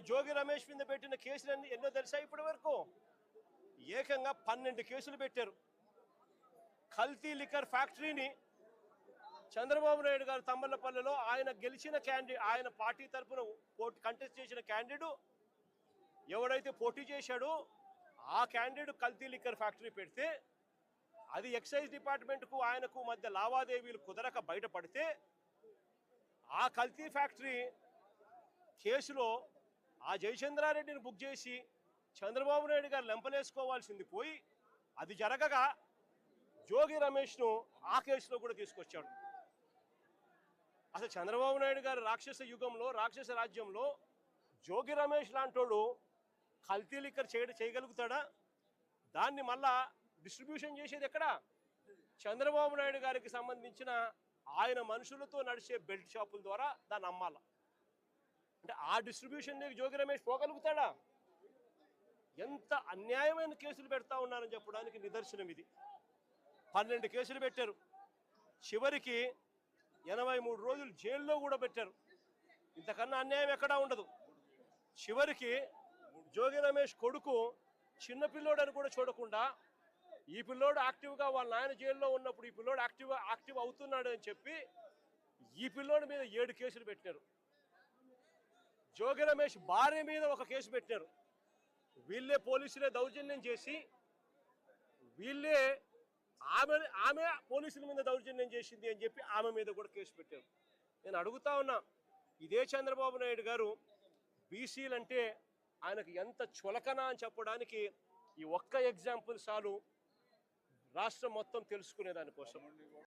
మరి జోగి రమేష్ మీద పెట్టిన కేసులు ఎన్నో తెలిసాయి ఇప్పటి వరకు? ఏకంగా పన్నెండు కేసులు పెట్టారు. కల్తీ లిక్కర్ ఫ్యాక్టరీని చంద్రబాబు నాయుడు గారు తమ్మలపల్లెలో ఆయన గెలిచిన క్యాండిడేట్ ఆయన పార్టీ తరఫున కంటెస్ట్ చేసిన క్యాండిడేట్ ఎవడైతే పోటీ చేశాడో ఆ క్యాండిడేట్ కల్తీ లిక్కర్ ఫ్యాక్టరీ పెడితే అది ఎక్సైజ్ డిపార్ట్మెంట్కు ఆయనకు మధ్య లావాదేవీలు కుదరక బయటపడితే ఆ కల్తీ ఫ్యాక్టరీ కేసులో ఆ జయచంద్రారెడ్డిని బుక్ చేసి చంద్రబాబు నాయుడు గారు లెంపలేసుకోవాల్సింది పోయి అది జరగగా జోగి రమేష్ను ఆ కేసులో కూడా తీసుకొచ్చాడు. అసలు చంద్రబాబు నాయుడు గారు రాక్షస యుగంలో రాక్షస రాజ్యంలో జోగి రమేష్ లాంటోడు కల్తీ లిక్కర్ చేయడం చేయగలుగుతాడా? దాన్ని మళ్ళా డిస్ట్రిబ్యూషన్ చేసేది ఎక్కడ? చంద్రబాబు నాయుడు గారికి సంబంధించిన ఆయన మనుషులతో నడిచే బెల్ట్ షాపుల ద్వారా దాన్ని అమ్మాల. అంటే ఆ డిస్ట్రిబ్యూషన్ జోగి రమేష్ పోగలుగుతాడా? ఎంత అన్యాయమైన కేసులు పెడతా ఉన్నారని చెప్పడానికి నిదర్శనం ఇది. పన్నెండు కేసులు పెట్టారు. చివరికి ఎనభై మూడు రోజులు జైల్లో కూడా పెట్టారు. ఇంతకన్నా అన్యాయం ఎక్కడా ఉండదు. చివరికి జోగి రమేష్ కొడుకు చిన్న పిల్లోడని కూడా చూడకుండా ఈ పిల్లోడు యాక్టివ్గా వాళ్ళ నాయన జైల్లో ఉన్నప్పుడు ఈ పిల్లోడు యాక్టివ్ యాక్టివ్ అవుతున్నాడు అని చెప్పి ఈ పిల్లోడి మీద ఏడు కేసులు పెట్టారు జోగి రమేష్ భార్య మీద ఒక కేసు పెట్టారు. వీళ్ళే పోలీసులే దౌర్జన్యం చేసి వీళ్ళే ఆమె ఆమె పోలీసుల మీద దౌర్జన్యం చేసింది అని చెప్పి ఆమె మీద కూడా కేసు పెట్టారు. నేను అడుగుతా ఉన్నా ఇదే చంద్రబాబు నాయుడు గారు బీసీలు అంటే ఆయనకు ఎంత చులకన అని చెప్పడానికి ఈ ఒక్క ఎగ్జాంపుల్ చాలు. రాష్ట్రం మొత్తం తెలుసుకునే దానికోసం